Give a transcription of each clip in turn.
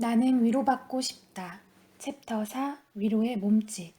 나는 위로받고 싶다. 챕터 4 위로의 몸짓.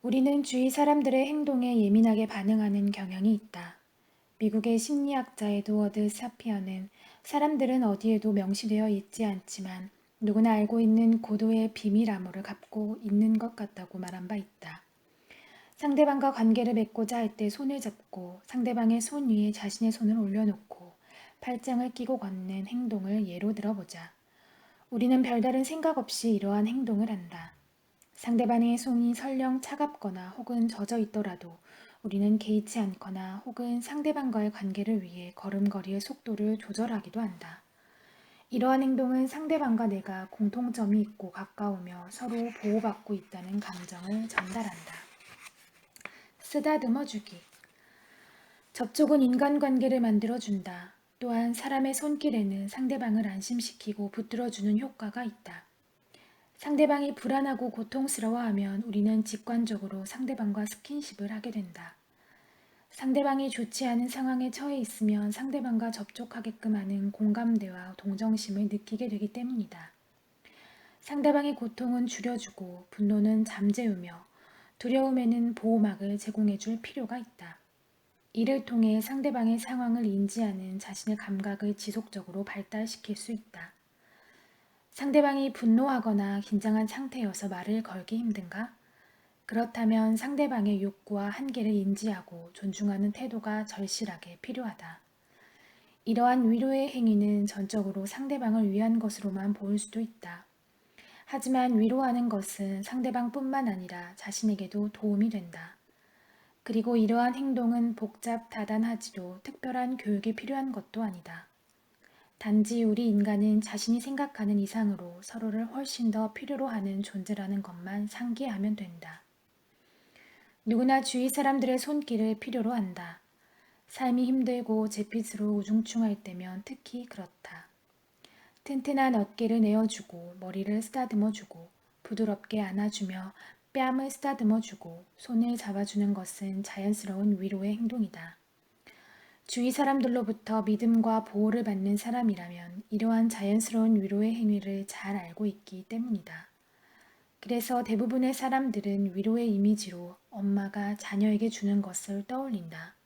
우리는 주위 사람들의 행동에 예민하게 반응하는 경향이 있다. 미국의 심리학자 에드워드 사피어는 사람들은 어디에도 명시되어 있지 않지만 누구나 알고 있는 고도의 비밀 암호를 갖고 있는 것 같다고 말한 바 있다. 상대방과 관계를 맺고자 할 때 손을 잡고 상대방의 손 위에 자신의 손을 올려놓고 팔짱을 끼고 걷는 행동을 예로 들어보자. 우리는 별다른 생각 없이 이러한 행동을 한다. 상대방의 손이 설령 차갑거나 혹은 젖어 있더라도 우리는 개의치 않거나 혹은 상대방과의 관계를 위해 걸음걸이의 속도를 조절하기도 한다. 이러한 행동은 상대방과 내가 공통점이 있고 가까우며 서로 보호받고 있다는 감정을 전달한다. 쓰다듬어 주기. 접촉은 인간관계를 만들어준다. 또한 사람의 손길에는 상대방을 안심시키고 붙들어주는 효과가 있다. 상대방이 불안하고 고통스러워하면 우리는 직관적으로 상대방과 스킨십을 하게 된다. 상대방이 좋지 않은 상황에 처해 있으면 상대방과 접촉하게끔 하는 공감대와 동정심을 느끼게 되기 때문이다. 상대방의 고통은 줄여주고 분노는 잠재우며 두려움에는 보호막을 제공해줄 필요가 있다. 이를 통해 상대방의 상황을 인지하는 자신의 감각을 지속적으로 발달시킬 수 있다. 상대방이 분노하거나 긴장한 상태여서 말을 걸기 힘든가? 그렇다면 상대방의 욕구와 한계를 인지하고 존중하는 태도가 절실하게 필요하다. 이러한 위로의 행위는 전적으로 상대방을 위한 것으로만 보일 수도 있다. 하지만 위로하는 것은 상대방뿐만 아니라 자신에게도 도움이 된다. 그리고 이러한 행동은 복잡 다단하지도 특별한 교육이 필요한 것도 아니다. 단지 우리 인간은 자신이 생각하는 이상으로 서로를 훨씬 더 필요로 하는 존재라는 것만 상기하면 된다. 누구나 주위 사람들의 손길을 필요로 한다. 삶이 힘들고 제핏으로 우중충할 때면 특히 그렇다. 튼튼한 어깨를 내어주고 머리를 쓰다듬어주고 부드럽게 안아주며 뺨을 쓰다듬어 주고 손을 잡아주는 것은 자연스러운 위로의 행동이다. 주위 사람들로부터 믿음과 보호를 받는 사람이라면 이러한 자연스러운 위로의 행위를 잘 알고 있기 때문이다. 그래서 대부분의 사람들은 위로의 이미지로 엄마가 자녀에게 주는 것을 떠올린다.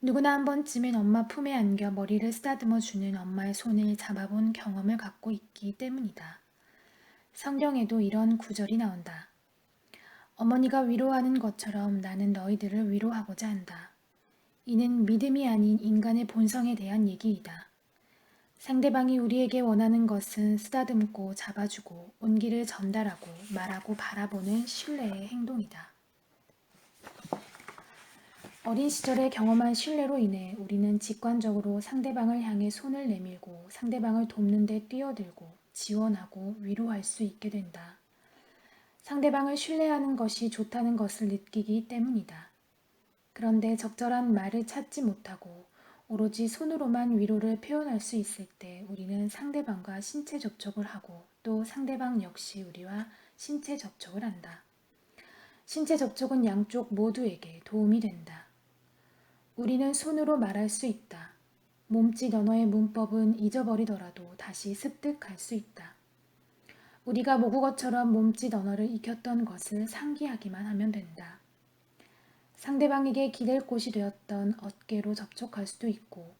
누구나 한 번쯤은 엄마 품에 안겨 머리를 쓰다듬어 주는 엄마의 손을 잡아본 경험을 갖고 있기 때문이다. 성경에도 이런 구절이 나온다. 어머니가 위로하는 것처럼 나는 너희들을 위로하고자 한다. 이는 믿음이 아닌 인간의 본성에 대한 얘기이다. 상대방이 우리에게 원하는 것은 쓰다듬고 잡아주고 온기를 전달하고 말하고 바라보는 신뢰의 행동이다. 어린 시절에 경험한 신뢰로 인해 우리는 직관적으로 상대방을 향해 손을 내밀고 상대방을 돕는 데 뛰어들고 지원하고 위로할 수 있게 된다. 상대방을 신뢰하는 것이 좋다는 것을 느끼기 때문이다. 그런데 적절한 말을 찾지 못하고 오로지 손으로만 위로를 표현할 수 있을 때 우리는 상대방과 신체 접촉을 하고 또 상대방 역시 우리와 신체 접촉을 한다. 신체 접촉은 양쪽 모두에게 도움이 된다. 우리는 손으로 말할 수 있다. 몸짓 언어의 문법은 잊어버리더라도 다시 습득할 수 있다. 우리가 모국어처럼 몸짓 언어를 익혔던 것을 상기하기만 하면 된다. 상대방에게 기댈 곳이 되었던 어깨로 접촉할 수도 있고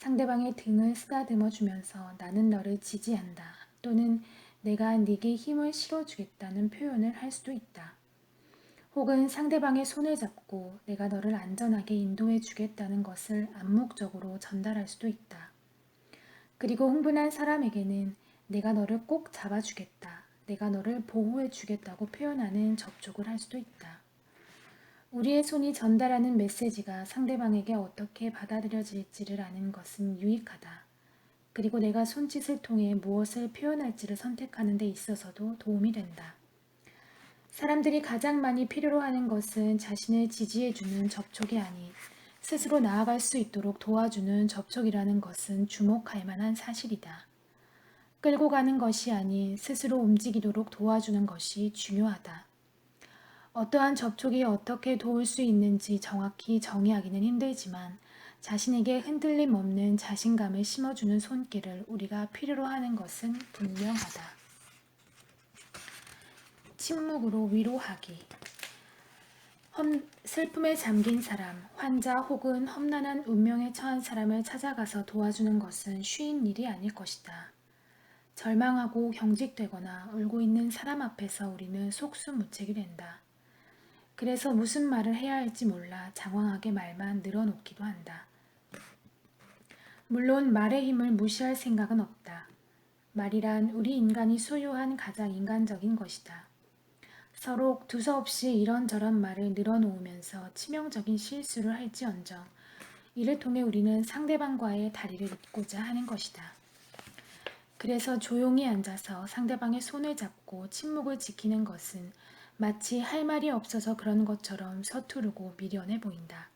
상대방의 등을 쓰다듬어 주면서 나는 너를 지지한다 또는 내가 네게 힘을 실어주겠다는 표현을 할 수도 있다. 혹은 상대방의 손을 잡고 내가 너를 안전하게 인도해 주겠다는 것을 암묵적으로 전달할 수도 있다. 그리고 흥분한 사람에게는 내가 너를 꼭 잡아주겠다. 내가 너를 보호해 주겠다고 표현하는 접촉을 할 수도 있다. 우리의 손이 전달하는 메시지가 상대방에게 어떻게 받아들여질지를 아는 것은 유익하다. 그리고 내가 손짓을 통해 무엇을 표현할지를 선택하는 데 있어서도 도움이 된다. 사람들이 가장 많이 필요로 하는 것은 자신을 지지해주는 접촉이 아닌 스스로 나아갈 수 있도록 도와주는 접촉이라는 것은 주목할 만한 사실이다. 끌고 가는 것이 아닌 스스로 움직이도록 도와주는 것이 중요하다. 어떠한 접촉이 어떻게 도울 수 있는지 정확히 정의하기는 힘들지만 자신에게 흔들림 없는 자신감을 심어주는 손길을 우리가 필요로 하는 것은 분명하다. 침묵으로 위로하기. 험, 슬픔에 잠긴 사람, 환자 혹은 험난한 운명에 처한 사람을 찾아가서 도와주는 것은 쉬운 일이 아닐 것이다. 절망하고 경직되거나 울고 있는 사람 앞에서 우리는 속수무책이 된다. 그래서 무슨 말을 해야 할지 몰라 장황하게 말만 늘어놓기도 한다. 물론 말의 힘을 무시할 생각은 없다. 말이란 우리 인간이 소유한 가장 인간적인 것이다. 서로 두서없이 이런저런 말을 늘어놓으면서 치명적인 실수를 할지언정 이를 통해 우리는 상대방과의 다리를 잇고자 하는 것이다. 그래서 조용히 앉아서 상대방의 손을 잡고 침묵을 지키는 것은 마치 할 말이 없어서 그런 것처럼 서투르고 미련해 보인다.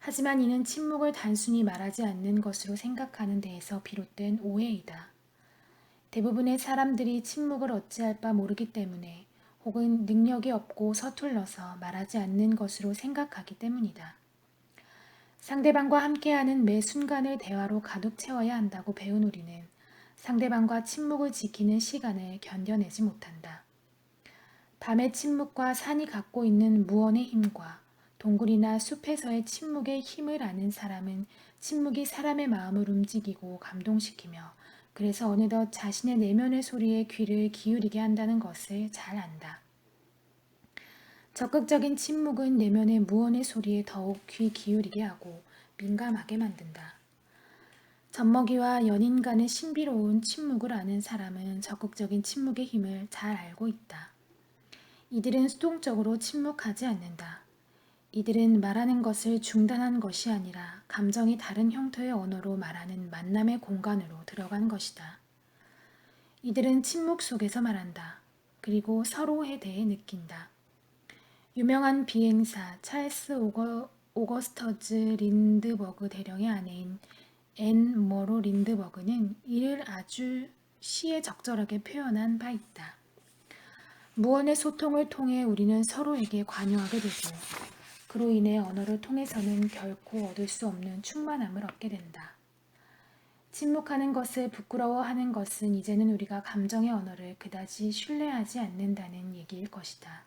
하지만 이는 침묵을 단순히 말하지 않는 것으로 생각하는 데에서 비롯된 오해이다. 대부분의 사람들이 침묵을 어찌할 바 모르기 때문에 혹은 능력이 없고 서툴러서 말하지 않는 것으로 생각하기 때문이다. 상대방과 함께하는 매 순간을 대화로 가득 채워야 한다고 배운 우리는 상대방과 침묵을 지키는 시간을 견뎌내지 못한다. 밤의 침묵과 산이 갖고 있는 무언의 힘과 동굴이나 숲에서의 침묵의 힘을 아는 사람은 침묵이 사람의 마음을 움직이고 감동시키며 그래서 어느덧 자신의 내면의 소리에 귀를 기울이게 한다는 것을 잘 안다. 적극적인 침묵은 내면의 무언의 소리에 더욱 귀 기울이게 하고 민감하게 만든다. 젖먹이와 연인 간의 신비로운 침묵을 아는 사람은 적극적인 침묵의 힘을 잘 알고 있다. 이들은 수동적으로 침묵하지 않는다. 이들은 말하는 것을 중단한 것이 아니라 감정이 다른 형태의 언어로 말하는 만남의 공간으로 들어간 것이다. 이들은 침묵 속에서 말한다. 그리고 서로에 대해 느낀다. 유명한 비행사 찰스 오거, 오거스터즈 린드버그 대령의 아내인 앤 머로 린드버그는 이를 아주 시에 적절하게 표현한 바 있다. 무언의 소통을 통해 우리는 서로에게 관여하게 되고 그로 인해 언어를 통해서는 결코 얻을 수 없는 충만함을 얻게 된다. 침묵하는 것을 부끄러워하는 것은 이제는 우리가 감정의 언어를 그다지 신뢰하지 않는다는 얘기일 것이다.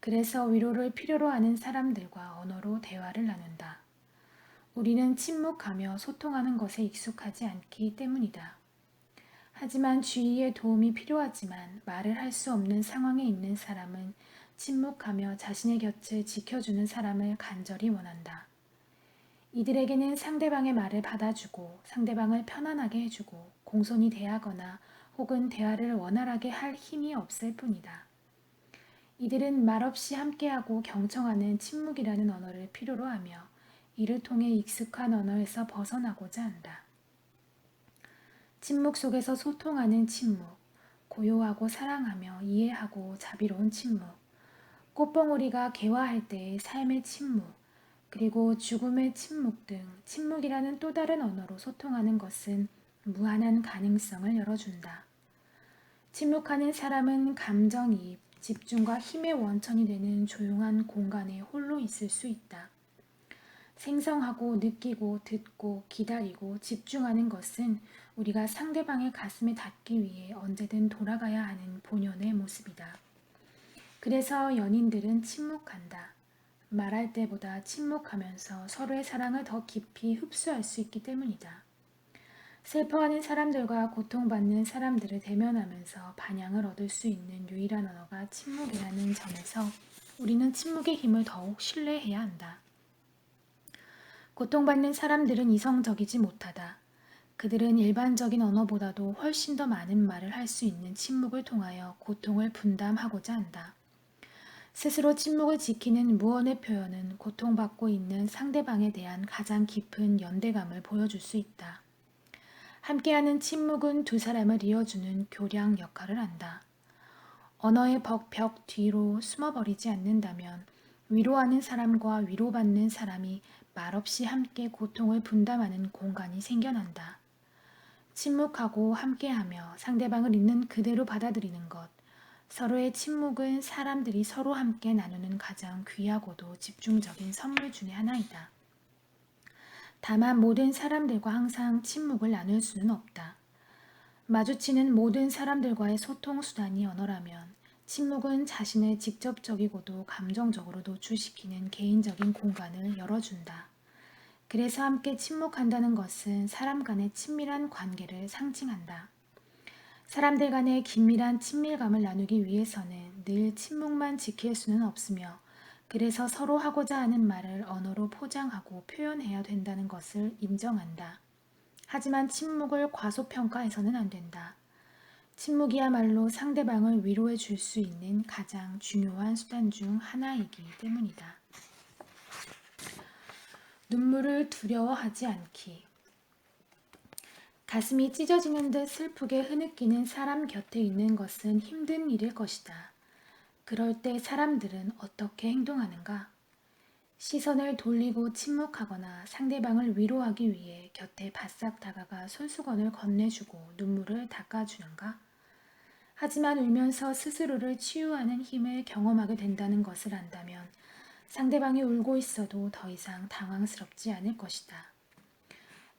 그래서 위로를 필요로 하는 사람들과 언어로 대화를 나눈다. 우리는 침묵하며 소통하는 것에 익숙하지 않기 때문이다. 하지만 주위의 도움이 필요하지만 말을 할 수 없는 상황에 있는 사람은 침묵하며 자신의 곁을 지켜주는 사람을 간절히 원한다. 이들에게는 상대방의 말을 받아주고 상대방을 편안하게 해주고 공손히 대하거나 혹은 대화를 원활하게 할 힘이 없을 뿐이다. 이들은 말없이 함께하고 경청하는 침묵이라는 언어를 필요로 하며 이를 통해 익숙한 언어에서 벗어나고자 한다. 침묵 속에서 소통하는 침묵, 고요하고 사랑하며 이해하고 자비로운 침묵, 꽃봉오리가 개화할 때의 삶의 침묵, 그리고 죽음의 침묵 등 침묵이라는 또 다른 언어로 소통하는 것은 무한한 가능성을 열어준다. 침묵하는 사람은 감정이입, 집중과 힘의 원천이 되는 조용한 공간에 홀로 있을 수 있다. 생성하고 느끼고 듣고 기다리고 집중하는 것은 우리가 상대방의 가슴에 닿기 위해 언제든 돌아가야 하는 본연의 모습이다. 그래서 연인들은 침묵한다. 말할 때보다 침묵하면서 서로의 사랑을 더 깊이 흡수할 수 있기 때문이다. 슬퍼하는 사람들과 고통받는 사람들을 대면하면서 반향을 얻을 수 있는 유일한 언어가 침묵이라는 점에서 우리는 침묵의 힘을 더욱 신뢰해야 한다. 고통받는 사람들은 이성적이지 못하다. 그들은 일반적인 언어보다도 훨씬 더 많은 말을 할 수 있는 침묵을 통하여 고통을 분담하고자 한다. 스스로 침묵을 지키는 무언의 표현은 고통받고 있는 상대방에 대한 가장 깊은 연대감을 보여줄 수 있다. 함께하는 침묵은 두 사람을 이어주는 교량 역할을 한다. 언어의 벽, 벽 뒤로 숨어버리지 않는다면 위로하는 사람과 위로받는 사람이 말없이 함께 고통을 분담하는 공간이 생겨난다. 침묵하고 함께하며 상대방을 있는 그대로 받아들이는 것. 서로의 침묵은 사람들이 서로 함께 나누는 가장 귀하고도 집중적인 선물 중의 하나이다. 다만 모든 사람들과 항상 침묵을 나눌 수는 없다. 마주치는 모든 사람들과의 소통 수단이 언어라면 침묵은 자신을 직접적이고도 감정적으로 노출시키는 개인적인 공간을 열어준다. 그래서 함께 침묵한다는 것은 사람 간의 친밀한 관계를 상징한다. 사람들 간의 긴밀한 친밀감을 나누기 위해서는 늘 침묵만 지킬 수는 없으며 그래서 서로 하고자 하는 말을 언어로 포장하고 표현해야 된다는 것을 인정한다. 하지만 침묵을 과소평가해서는 안 된다. 침묵이야말로 상대방을 위로해 줄 수 있는 가장 중요한 수단 중 하나이기 때문이다. 눈물을 두려워하지 않기. 가슴이 찢어지는 듯 슬프게 흐느끼는 사람 곁에 있는 것은 힘든 일일 것이다. 그럴 때 사람들은 어떻게 행동하는가? 시선을 돌리고 침묵하거나 상대방을 위로하기 위해 곁에 바싹 다가가 손수건을 건네주고 눈물을 닦아주는가? 하지만 울면서 스스로를 치유하는 힘을 경험하게 된다는 것을 안다면 상대방이 울고 있어도 더 이상 당황스럽지 않을 것이다.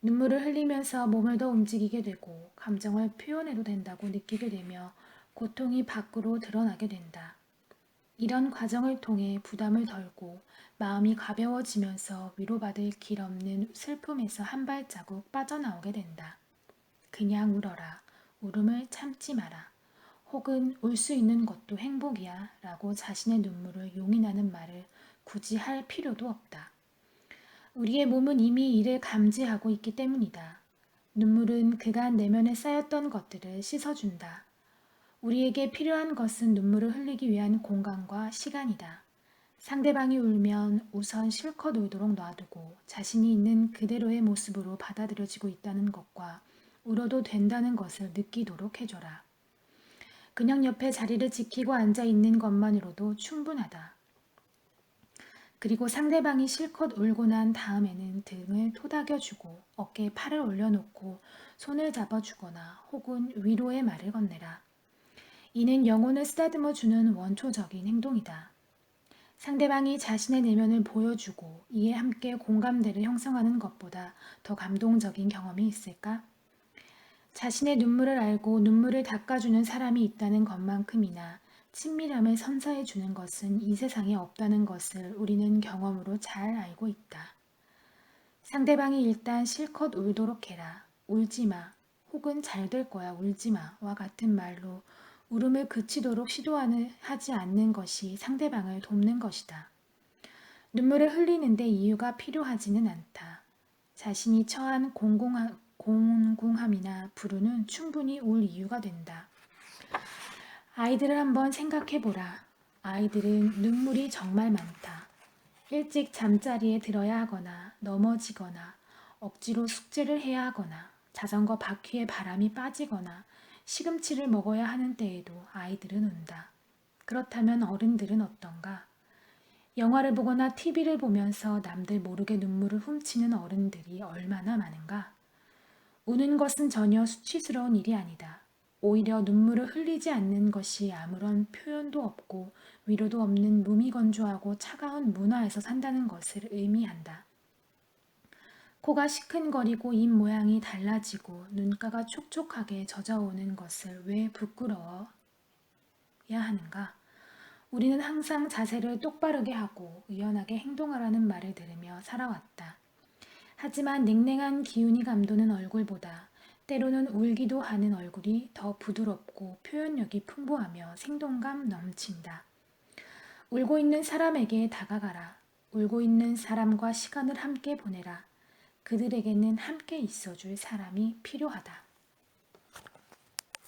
눈물을 흘리면서 몸을 더 움직이게 되고 감정을 표현해도 된다고 느끼게 되며 고통이 밖으로 드러나게 된다. 이런 과정을 통해 부담을 덜고 마음이 가벼워지면서 위로받을 길 없는 슬픔에서 한 발자국 빠져나오게 된다. 그냥 울어라. 울음을 참지 마라. 혹은 울 수 있는 것도 행복이야 라고 자신의 눈물을 용인하는 말을 굳이 할 필요도 없다. 우리의 몸은 이미 이를 감지하고 있기 때문이다. 눈물은 그간 내면에 쌓였던 것들을 씻어준다. 우리에게 필요한 것은 눈물을 흘리기 위한 공간과 시간이다. 상대방이 울면 우선 실컷 울도록 놔두고 자신이 있는 그대로의 모습으로 받아들여지고 있다는 것과 울어도 된다는 것을 느끼도록 해줘라. 그냥 옆에 자리를 지키고 앉아 있는 것만으로도 충분하다. 그리고 상대방이 실컷 울고 난 다음에는 등을 토닥여주고 어깨에 팔을 올려놓고 손을 잡아주거나 혹은 위로의 말을 건네라. 이는 영혼을 쓰다듬어 주는 원초적인 행동이다. 상대방이 자신의 내면을 보여주고 이에 함께 공감대를 형성하는 것보다 더 감동적인 경험이 있을까? 자신의 눈물을 알고 눈물을 닦아주는 사람이 있다는 것만큼이나 친밀함을 선사해 주는 것은 이 세상에 없다는 것을 우리는 경험으로 잘 알고 있다. 상대방이 일단 실컷 울도록 해라. 울지 마. 혹은 잘 될 거야. 울지 마. 와 같은 말로 울음을 그치도록 시도하는 하지 않는 것이 상대방을 돕는 것이다. 눈물을 흘리는데 이유가 필요하지는 않다. 자신이 처한 공공함, 공공함이나 불우는 충분히 울 이유가 된다. 아이들을 한번 생각해 보라. 아이들은 눈물이 정말 많다. 일찍 잠자리에 들어야 하거나 넘어지거나 억지로 숙제를 해야 하거나 자전거 바퀴에 바람이 빠지거나 시금치를 먹어야 하는 때에도 아이들은 운다. 그렇다면 어른들은 어떤가? 영화를 보거나 TV를 보면서 남들 모르게 눈물을 훔치는 어른들이 얼마나 많은가? 우는 것은 전혀 수치스러운 일이 아니다. 오히려 눈물을 흘리지 않는 것이 아무런 표현도 없고 위로도 없는 무미건조하고 차가운 문화에서 산다는 것을 의미한다. 코가 시큰거리고 입 모양이 달라지고 눈가가 촉촉하게 젖어오는 것을 왜 부끄러워야 하는가? 우리는 항상 자세를 똑바르게 하고 의연하게 행동하라는 말을 들으며 살아왔다. 하지만 냉랭한 기운이 감도는 얼굴보다 때로는 울기도 하는 얼굴이 더 부드럽고 표현력이 풍부하며 생동감 넘친다. 울고 있는 사람에게 다가가라. 울고 있는 사람과 시간을 함께 보내라. 그들에게는 함께 있어줄 사람이 필요하다.